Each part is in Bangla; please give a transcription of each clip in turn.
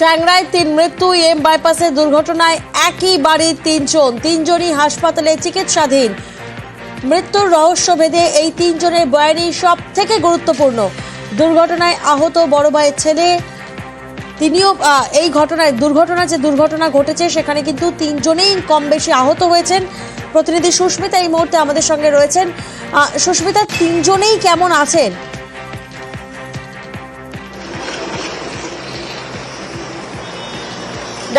ট্যাংরায় তিন মৃত্যু, এম বাইপাসে দুর্ঘটনায় একই বাড়ির তিনজন, তিনজনই হাসপাতালে চিকিৎসাধীন। মৃত্যুর রহস্য ভেদে এই তিনজনের বয়ানই সব থেকে গুরুত্বপূর্ণ। দুর্ঘটনায় আহত বড় ভাইয়ের ছেলে, তিনিও এই ঘটনায়, দুর্ঘটনা যে দুর্ঘটনা ঘটেছে, সেখানে কিন্তু তিনজনেই কম বেশি আহত হয়েছেন। প্রতিনিধি সুস্মিতা এই মুহূর্তে আমাদের সঙ্গে রয়েছেন। সুস্মিতা, তিনজনেই কেমন আছেন?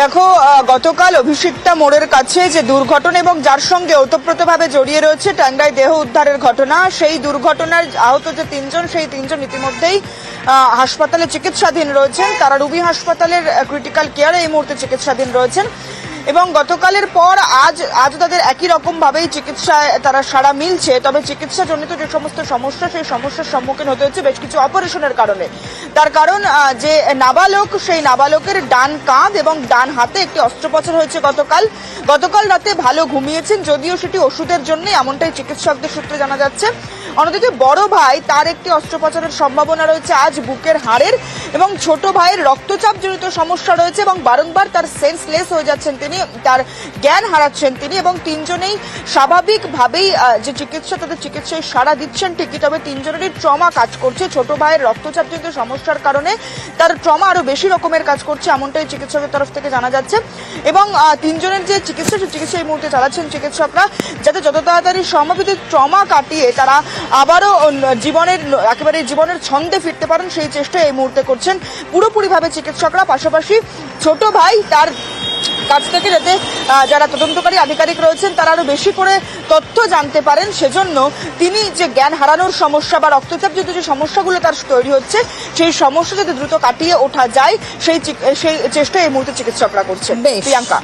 দেখো গতকাল অভিষিক্তা মোড়ের কাছে যে দুর্ঘটনা এবং যার সঙ্গে ওতপ্রোতভাবে জড়িয়ে রয়েছে টাঙ্গাই দেহ উদ্ধারের ঘটনা, সেই দুর্ঘটনার আহত যে তিনজন, সেই তিনজন ইতিমধ্যেই হাসপাতালে চিকিৎসাধীন রয়েছেন। তারা রুবি হাসপাতালের ক্রিটিক্যাল কেয়ারে এই মুহূর্তে চিকিৎসাধীন রয়েছেন। এবং গতকালের পর আজ আজ তাদের একই রকম ভাবেই চিকিৎসায় তারা সারা মিলছে। তবে চিকিৎসাজনিত যে সমস্ত সমস্যা, সেই সমস্যার সম্মুখীন হতে হচ্ছে বেশ কিছু অপারেশনের কারণে। তার কারণ যে নাবালক, সেই নাবালকের ডান কাঁধ এবং ডান হাতে একটি অস্ত্রোপচার হয়েছে গতকাল। গতকাল রাতে ভালো ঘুমিয়েছেন, যদিও সেটি ওষুধের জন্য এমনটাই চিকিৎসকদের সূত্রে জানা যাচ্ছে। অন্যদিকে বড় ভাই, তার একটি অস্ত্রোপচারের সম্ভাবনা রয়েছে আজ বুকের হাড়ের এবং ছোট ভাইয়ের রক্তচাপ জনিত সমস্যা রয়েছে এবং বারংবার তার সেন্সলেস হয়ে যাচ্ছেন তিনি, তার জ্ঞান হারাচ্ছেন তিনি এবং তিনজনেই স্বাভাবিকভাবেই যে চিকিৎসা, তাদের চিকিৎসায় সাড়া দিচ্ছেন ঠিকই, তবে তিনজনেরই ট্রমা কাজ করছে। ছোট ভাইয়ের রক্তচাপ জনিত সমস্যার কারণে তার ট্রমা আরও বেশি রকমের কাজ করছে, এমনটাই চিকিৎসকের তরফ থেকে জানা যাচ্ছে। এবং তিনজনের যে চিকিৎসা সে চিকিৎসা এই মুহূর্তে চালাচ্ছেন চিকিৎসকরা, যাতে যত তাড়াতাড়ি সম্ভাবিত ট্রমা কাটিয়ে তারা আবারও জীবনের একেবারে জীবনের ছন্দে ফিরতে পারেন, সেই চেষ্টা এই মুহূর্তে করছেন। পুরোপুরিভাবে চিকিৎসকরা, পাশাপাশি ছোট ভাই তার কাছ থেকে যাতে যারা তদন্তকারী আধিকারিক রয়েছেন তারা আরও বেশি করে তথ্য জানতে পারেন। সেজন্য তিনি যে জ্ঞান হারানোর সমস্যা বা রক্তচাপ যুক্ত যে সমস্যাগুলো তার তৈরি হচ্ছে সেই সমস্যা যদি দ্রুত কাটিয়ে ওঠা যায় সেই সেই চেষ্টা এই মুহূর্তে চিকিৎসকরা করছেন। প্রিয়াঙ্কা।